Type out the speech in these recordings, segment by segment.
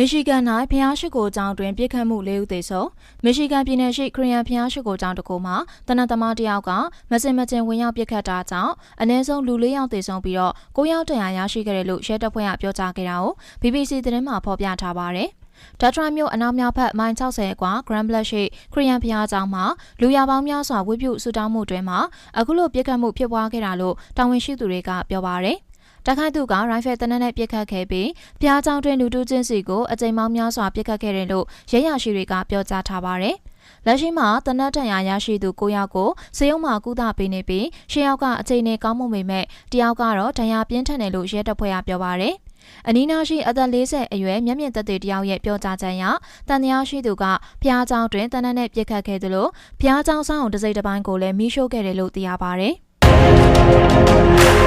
မီရှီဂန်၌ဖျားရှိကိုကျောင်းတွင်ပြစ်ခတ်မှု၄ဦးသေဆုံးမီရှီဂန်ပြည်နယ်ရှိခရီးယန်ဖျားရှိကိုကျောင်းတစ်ခုမှာတနက်သမားတစ်ယောက်ကမစင်မကျင်ဝင်ရောက်ပြစ်ခတ်တာကြောင့်အနည်းဆုံးလူ၄ယောက်သေဆုံးပြီးတော့၉ယောက်တန်ရာရရှိခဲ့တယ်လို့ရဲတပ်ဖွဲ့ကပြောကြားခဲ့တာကို BBC သတင်းမှာဖော်ပြထားပါတယ်။ဒါထရမြို့အနောက်မြောက်ဘက်မိုင်60ကွာ Grand Black ရှိခရီးယန်ဖျားကျောင်းမှာလူရပေါင်းများစွာဝိပုဆူတောင်းမှုတွင်မှာအခုလိုပြစ်ခတ်မှုဖြစ်ပွားခဲ့တာလို့တာဝန်ရှိသူတွေကပြောပါတယ်။ တခိုင်သူကရိုင်ဖယ်တနက်နဲ့ပြစ်ခတ်ခဲ့ပြီးပြားချောင်းတွင်လူတူးချင်းစီကိုအကြိမ်ပေါင်းများစွာပြစ်ခတ်ခဲ့တယ်လို့ရဲရရှိတွေကပြောကြားထားပါတယ်။လက်ရှိမှာတနက်တန်ရာရရှိသူ9ယောက်ကိုစေယုံမှာကုသပေးနေပြီးရှစ်ယောက်ကအခြေအနေကောင်းမွန်ပေမဲ့တယောက်ကတော့ဒဏ်ရာပြင်းထန်တယ်လို့ရဲတပ်ဖွဲ့ကပြောပါတယ်။အနီးနားရှိအသက်40အရွယ်မျက်မြင်သက်သေတယောက်ရဲ့ပြောကြားချက်အရတန်တရားရှိသူကဖျားเจ้าတွင်တနက်နဲ့ပြစ်ခတ်ခဲ့သလိုဖျားเจ้าဆောင်တစ်စိတ်တစ်ပိုင်းကိုလည်းမိရှို့ခဲ့တယ်လို့သိရပါတယ်။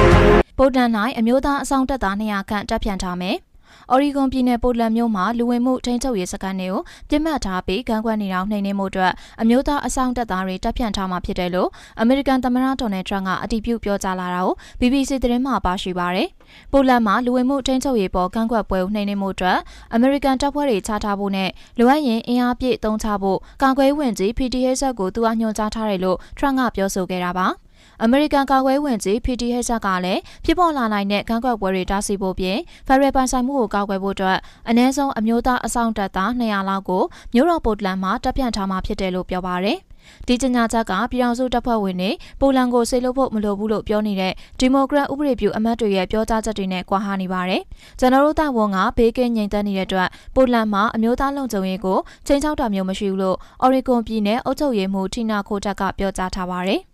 ပိုတန်၌အမျိုးသားအဆောင်တပ်သား200ခန့်တပ်ဖြန့်ထားမယ်။အော်ရီဂွန်ပြည်နယ်ပိုလန်မြို့မှာလူဝင်မှုထိန်းချုပ်ရေးစခန်းတွေကိုပြစ်မှတ်ထားပြီးကန့်ကွက်နေတာနှိမ်နင်းမှုအတွက်အမျိုးသားအဆောင်တပ်သားတွေတပ်ဖြန့်ထားမှာဖြစ်တယ်လို့အမေရိကန်သမ္မတဒေါ်နယ်ထရန့်ကအတည်ပြုပြောကြားလာတာကို BBC သတင်းမှပါရှိပါရယ်။ပိုလန်မှာလူဝင်မှုထိန်းချုပ်ရေးပေါ်ကန့်ကွက်ပွဲကိုနှိမ်နင်းမှုအတွက်အမေရိကန်တပ်ဖွဲ့တွေချထားဖို့နဲ့လိုအပ်ရင်အင်အားပြည့်သုံးချဖို့ကာကွယ်ဝင်ကြီး PTH ကိုသူအညွှန်ကြားထားတယ်လို့ထရန့်ကပြောဆိုခဲ့တာပါ။ အမေရိကန်ကာကွယ်ဝင်ကြီး PT Hedge ကလည်းဖြစ်ပေါ်လာနိုင်တဲ့ကန့်ကွက်ပွဲတွေတားဆီးဖို့ပြင်ဖက်ဒရယ်ပိုင်ဆိုင်မှုကိုကာကွယ်ဖို့အတွက်အ ਨੇ ဆုံးအမျိုးသားအဆောင်တပ်သား200လောက်ကိုမြို့တော်ပိုတလန်မှာတပ်ဖြန့်ထားမှာဖြစ်တယ်လို့ပြောပါရယ်ဒီကြေညာချက်ကပြည်အောင်စုတပ်ဖွဲ့ဝင်တွေပိုလန်ကိုဆေးလို့ဖို့မလိုဘူးလို့ပြောနေတဲ့ဒီမိုကရက်ဥပဒေပြုအမတ်တွေရဲ့ပြောကြားချက်တွေနဲ့ကွာဟနေပါတယ်။ကျွန်တော်တို့တာဝန်ကဘေးကင်းငြိမ်သက်နေတဲ့အတွက်ပိုလန်မှာအမျိုးသားလုံခြုံရေးကိုချိန်ချောက်တာမျိုးမရှိဘူးလို့အော်ရီဂွန်ပြည်နယ်အုပ်ချုပ်ရေးမှူးထီနာခိုတက်ကပြောကြားထားပါတယ်။